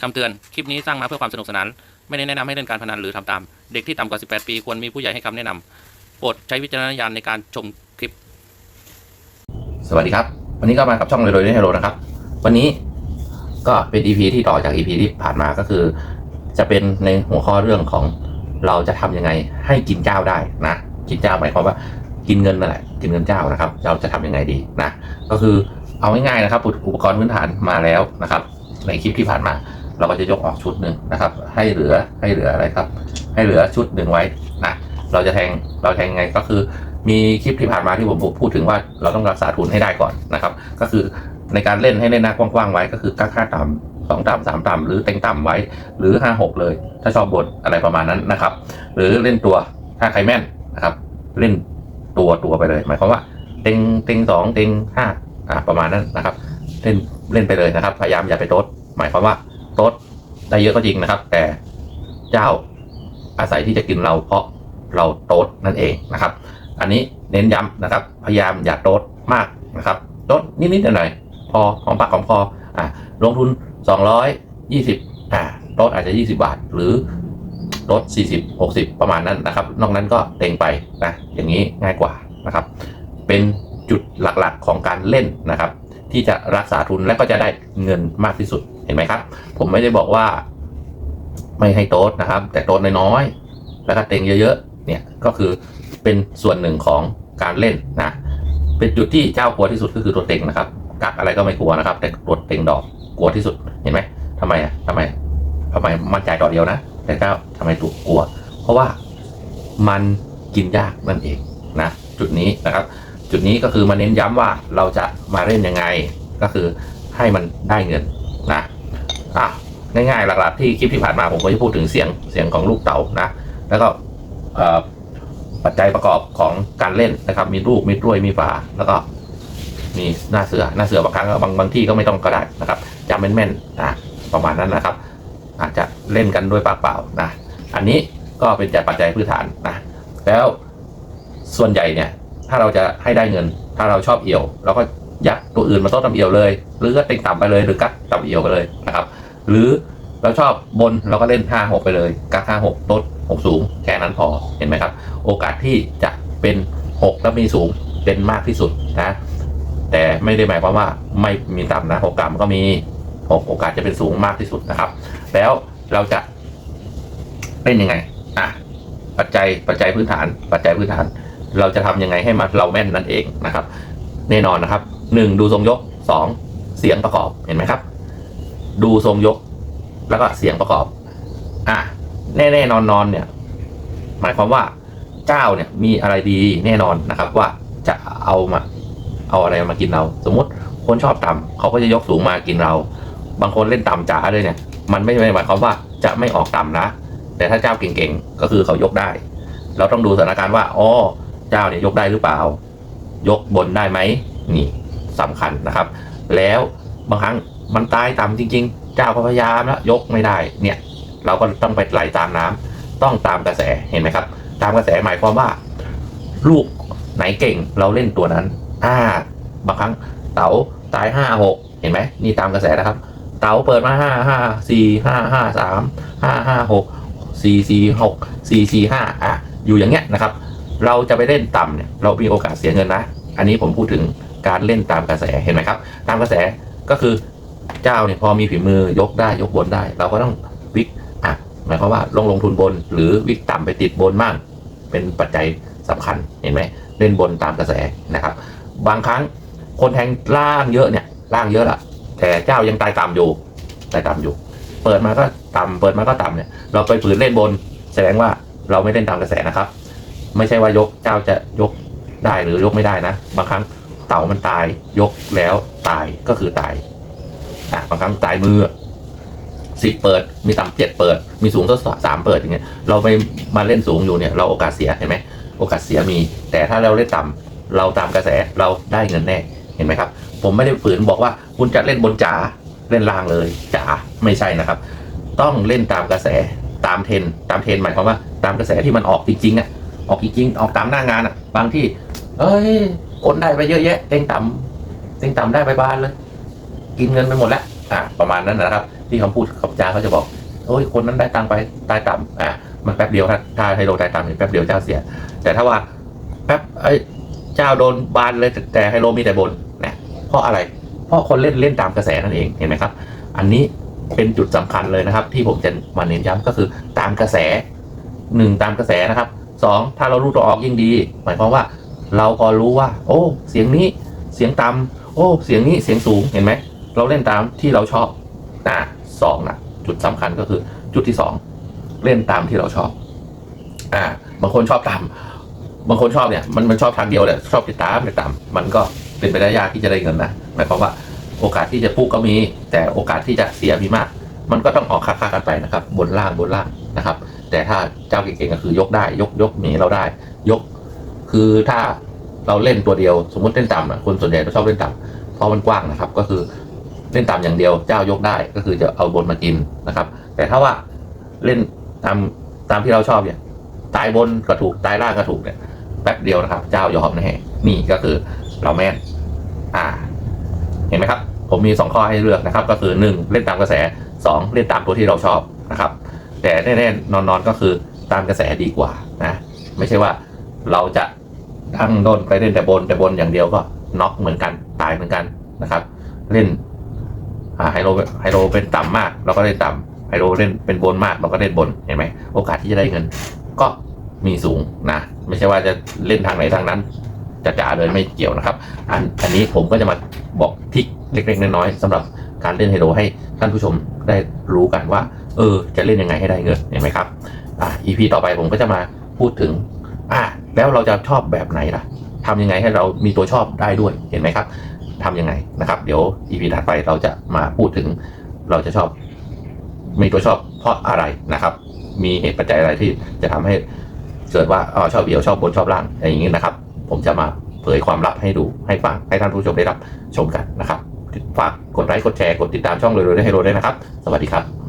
คำเตือน คลิปนี้สร้างมาเพื่อความสนุกสนาน ไม่ได้แนะนำให้เล่นการพนันหรือทำตาม เด็กที่ต่ำกว่า 18 ปี ควรมีผู้ใหญ่ให้คำแนะนำโปรดใช้วิจารณญาณในการชมคลิป สวัสดีครับ วันนี้ก็มากับช่องเลยโดยเฮโรนะครับ วันนี้ก็เป็น EP ที่ต่อจาก EP ที่ผ่านมาก็คือ จะเป็นในหัวข้อเรื่องของเราจะทำยังไงให้กินเจ้าได้นะ กินเจ้าหมายความว่ากินเงินนั่นแหละกินเงินเจ้านะครับ เราจะทำยังไงดีนะ ก็คือเอาง่ายๆนะครับอุปกรณ์พื้นฐานมาแล้วนะครับ ในคลิปที่ผ่านมา เราก็จะยกออกชุดหนึ่งนะครับ ให้เหลือให้เหลืออะไรครับ ให้เหลือชุดหนึ่งไว้นะเราจะแทงเราแทงยังไงก็คือ มีคลิปที่ผ่านมาที่ผมพูดถึงว่าเราต้องรักษาทุนให้ได้ก่อนนะครับ ก็คือในการเล่นให้เล่นหน้ากว้างๆไว้ก็คือกักห้าต่ำสองต่ำสามต่ำหรือเต็งต่ำไว้ หรือห้าหกเลย ถ้าชอบบทอะไรประมาณนั้นนะครับ หรือเล่นตัวถ้าใครแม่นนะครับ เล่นตัวตัวไปเลย หมายความว่าเต็งเต็งสองเต็งห้าอ่าประมาณนั้นนะครับ เล่นเล่นไปเลยนะครับ พยายามอย่าไปโต๊ดหมายความว่า โต๊ดได้เยอะก็จริงนะครับ แต่เจ้าอาศัยที่จะกินเราเพราะเราโต๊ดนั่นเองนะครับ อันนี้เน้นย้ำนะครับ พยายามอย่าโต๊ดมากนะครับโต๊ดนิดๆหน่อยๆพอของปากของคออะลงทุน 220อ่าโต๊ดอาจจะ 20 บาท หรือโต๊ด40 60 ประมาณนั้นนะครับ นอกนั้นก็เต็งไปนะอย่างนี้ง่ายกว่านะครับ เป็นจุดหลักๆของการเล่นนะครับ ที่จะรักษาทุนและก็จะได้เงินมากที่สุด เห็นไหมครับ ผมไม่ได้บอกว่า ไม่ให้โต๊ดนะครับ แต่โต๊ดน้อยๆแล้วก็เต็งเยอะๆเนี่ยก็คือเป็นส่วนหนึ่งของการเล่นนะเป็นจุดที่เจ้ากลัวที่สุดก็คือตัวเต็งนะครับกักอะไรก็ไม่กลัวนะครับ แต่ตัวเต็งดอกกลัวที่สุดเห็นไหมทำไมอะทำไมทำไมมั่นใจต่อเดียวนะ แต่เจ้าทำไมตัวกลัว เพราะว่ามันกินยากนั่นเองนะจุดนี้นะครับ จุดนี้ก็คือมาเน้นย้ำว่าเราจะมาเล่นยังไง ก็คือให้มันได้เงินนะ อะง่ายๆหลักๆที่คลิปที่ผ่านมาผมก็จะพูดถึงเสียงเสียงของลูกเต๋านะ แล้วก็ปัจจัยประกอบของการเล่นนะครับ มีลูกมีด้วยมีฝาแล้วก็มีหน้าเสือหน้าเสือบางครั้งก็บางบางที่ก็ไม่ต้องก็ได้นะครับจำแม่นๆนะประมาณนั้นนะครับ อาจจะเล่นกันด้วยปากเปล่านะอันนี้ก็เป็นจากปัจจัยพื้นฐานนะแล้วส่วนใหญ่เนี่ยถ้าเราจะให้ได้เงิน ถ้าเราชอบเอี่ยวเราก็ยัดตัวอื่นมาต้นตำเอี่ยวเลย หรือก็เต็งต่ำไปเลยหรือกักต่ำเอี่ยวไปเลยนะครับ หรือเราชอบบนเราก็เล่นห้าหกไปเลยกักห้าหกโต๊ดหกสูง แค่นั้นพอเห็นไหมครับ โอกาสที่จะเป็นหกแล้วมีสูงเป็นมากที่สุดนะ แต่ไม่ได้หมายความว่าไม่มีต่ำนะหกต่ำก็มีหกโอกาสจะเป็นสูงมากที่สุดนะครับ แล้วเราจะเล่นยังไงอะปัจจัยปัจจัยพื้นฐาน ปัจจัยพื้นฐาน เราจะทำยังไงให้มันเราแม่นนั่นเองนะครับ แน่นอนนะครับหนึ่งดูทรงยกสองเสียงประกอบเห็นไหมครับ ดูทรงยก แล้วก็เสียงประกอบ อะแน่ๆนอนๆเนี่ย หมายความว่าเจ้าเนี่ยมีอะไรดีแน่นอนนะครับ ว่าจะเอามา เอาอะไรมากินเรา สมมติคนชอบต่ำเขาก็จะยกสูงมากินเรา บางคนเล่นต่ำจ๋าเลยเนี่ย มันไม่ได้หมายความว่าจะไม่ออกต่ำนะ แต่ถ้าเจ้าเก่งๆก็คือเขายกได้ เราต้องดูสถานการณ์ว่าอ๋อเจ้าเนี่ยยกได้หรือเปล่า ยกบนได้ไหมนี่สำคัญนะครับ แล้วบางครั้ง มันตายต่ำจริง ๆ เจ้าพยายามแล้วยกไม่ได้เนี่ย เราก็ต้องไปไหลตามน้ำต้องตามกระแสเห็นไหมครับ ตามกระแสหมายความว่า ลูกไหนเก่งเราเล่นตัวนั้นอ่าบางครั้งเต๋าตายห้าหกเห็นไหมนี่ตามกระแสนะครับ เต๋าเปิดมาห้าห้าสี่ห้าห้าสามห้าห้าหกสี่สี่หกสี่สี่ห้าอะอยู่อย่างเงี้ยนะครับ เราจะไปเล่นต่ำเนี่ยเรามีโอกาสเสียเงินนะ อันนี้ผมพูดถึงการเล่นตามกระแสเห็นไหมครับ ตามกระแสก็คือ เจ้าเนี่ยพอมีฝีมือยกได้ยกบนได้ เราก็ต้องวิกอะหมายความว่าลงลงทุนบน หรือวิกต่ำไปติดบนมั่งเป็นปัจจัยสำคัญเห็นไหมเล่นบนตามกระแสนะครับ บางครั้งคนแทงล่างเยอะเนี่ยล่างเยอะละแต่เจ้ายังตายต่ำอยู่ตายต่ำอยู่ เปิดมาก็ต่ำเปิดมาก็ต่ำเนี่ยเราไปฝืนเล่นบน แสดงว่าเราไม่เล่นตามกระแสนะครับ ไม่ใช่ว่ายกเจ้าจะยกได้หรือยกไม่ได้นะ บางครั้งเต่ามันตายยกแล้วตายก็คือตาย อะบางครั้งตายมือสิบเปิด มีต่ำเจ็ดเปิด มีสูงสักสามเปิดอย่างเงี้ย เราไปมาเล่นสูงอยู่เนี่ย เราโอกาสเสียเห็นไหมโอกาสเสียมี แต่ถ้าเราเล่นต่ำเราตามกระแสเราได้เงินแน่เห็นไหมครับ ผมไม่ได้ฝืนบอกว่าคุณจะเล่นบนจ๋าเล่นล่างเลยจ๋าไม่ใช่นะครับ ต้องเล่นตามกระแสตามเทรนตามเทรนหมายความว่าตามกระแสที่มันออกจริงๆอะออกจริงๆออกตามหน้างานอะ บางที่ เอ้ยคนได้ไปเยอะแยะเต็งต่ำเต็งต่ำได้ไปบานเลย กินเงินไปหมดแล้วอ่าประมาณนั้นนะครับ ที่คำพูดคำจาเขาจะบอกโอ้ยคนนั้นได้ตังไปตายต่ำอ่ามันแป๊บเดียวถ้าถ้าไฮโลตายต่ำเนี่ยแป๊บเดียวเจ้าเสีย แต่ถ้าว่าแป๊บไอ้ยเจ้าโดนบานเลยแต่ไฮโลมีแต่บนนะเพราะอะไร เพราะคนเล่นเล่นตามกระแสนั่นเองเห็นไหมครับ อันนี้เป็นจุดสำคัญเลยนะครับ ที่ผมจะมาเน้นย้ำก็คือตามกระแสหนึ่งตามกระแสนะครับสองถ้าเรารู้ตัวออกยิ่งดี หมายความว่า เราพอรู้ว่า โอ้ เสียงนี้เสียงต่ำโอ้ เสียงนี้เสียงสูงเห็นไหม เราเล่นตามที่เราชอบอ่าสองนะจุดสำคัญก็คือจุดที่สองเล่นตามที่เราชอบ อ่า บางคนชอบตาม บางคนชอบเนี่ย มันมันชอบทางเดียวเลยชอบติดตามติดตาม มันก็เป็นไปได้ยากที่จะได้เงินนะหมายความว่าโอกาสที่จะพูกก็มี แต่โอกาสที่จะเสียมีมาก มันก็ต้องออกค่ากันไปนะครับ บนล่างบนล่างนะครับ แต่ถ้าเจ้าเก่งๆก็คือยกได้ ยกยกหนีเราได้ ยก คือถ้าเราเล่นตัวเดียว สมมติเล่นต่ำอะคนส่วนใหญ่จะชอบเล่นต่ำเพราะมันกว้างนะครับ ก็คือ เล่นต่ำอย่างเดียวเจ้ายกได้ก็คือจะเอาบนมากินนะครับ แต่ถ้าว่าเล่นตามตามที่เราชอบเนี่ยตายบนก็ถูกตายล่างก็ถูกเนี่ยแป๊บเดียวนะครับ เจ้ายอมแน่นี่ก็คือเราแม่นอ่า เห็นไหมครับ ผมมีสองข้อให้เลือกนะครับ ก็คือหนึ่งเล่นตามกระแสสองเล่นตามตัวที่เราชอบนะครับ แต่แน่ๆนอนๆก็คือตามกระแสดีกว่านะ ไม่ใช่ว่าเราจะทั้งโดนไปเล่นแต่บนแต่บนอย่างเดียวก็น็อกเหมือนกันตายเหมือนกันนะครับ เล่น อ่าไฮโลไฮโลเป็นต่ำมาก เราก็เล่นต่ำไฮโลเล่นเป็นบนมากเราก็เล่นบนเห็นไหมโอกาสที่จะได้เงิน ก็มีสูงนะไม่ใช่ว่าจะเล่นทางไหนทางนั้นจะจ๋าเลยไม่เกี่ยวนะครับ อันอันนี้ผมก็จะมาบอกทิกเล็กๆน้อยๆสำหรับการเล่นไฮโลให้ท่านผู้ชมได้รู้กันว่า เออ จะเล่นยังไงให้ได้เงินเห็นไหมครับอ่า EP ต่อไปผมก็จะมาพูดถึง อ่าแล้วเราจะชอบแบบไหนล่ะทำยังไงให้เรามีตัวชอบได้ด้วยเห็นไหมครับ ทำยังไงนะครับ เดี๋ยว EP ถัดไปเราจะมาพูดถึงเราจะชอบ มีตัวชอบเพราะอะไรนะครับ มีเหตุปัจจัยอะไรที่จะทำให้เกิดว่าอ๋อชอบเดี่ยวชอบบนชอบล่างอะไรอย่างนี้นะครับ ผมจะมาเผยความลับให้ดูให้ฟังให้ท่านผู้ชมได้รับชมกันนะครับฝากกดไลค์กดแชร์กดติดตามช่องเร็วๆได้ให้โรด้วยนะครับ สวัสดีครับ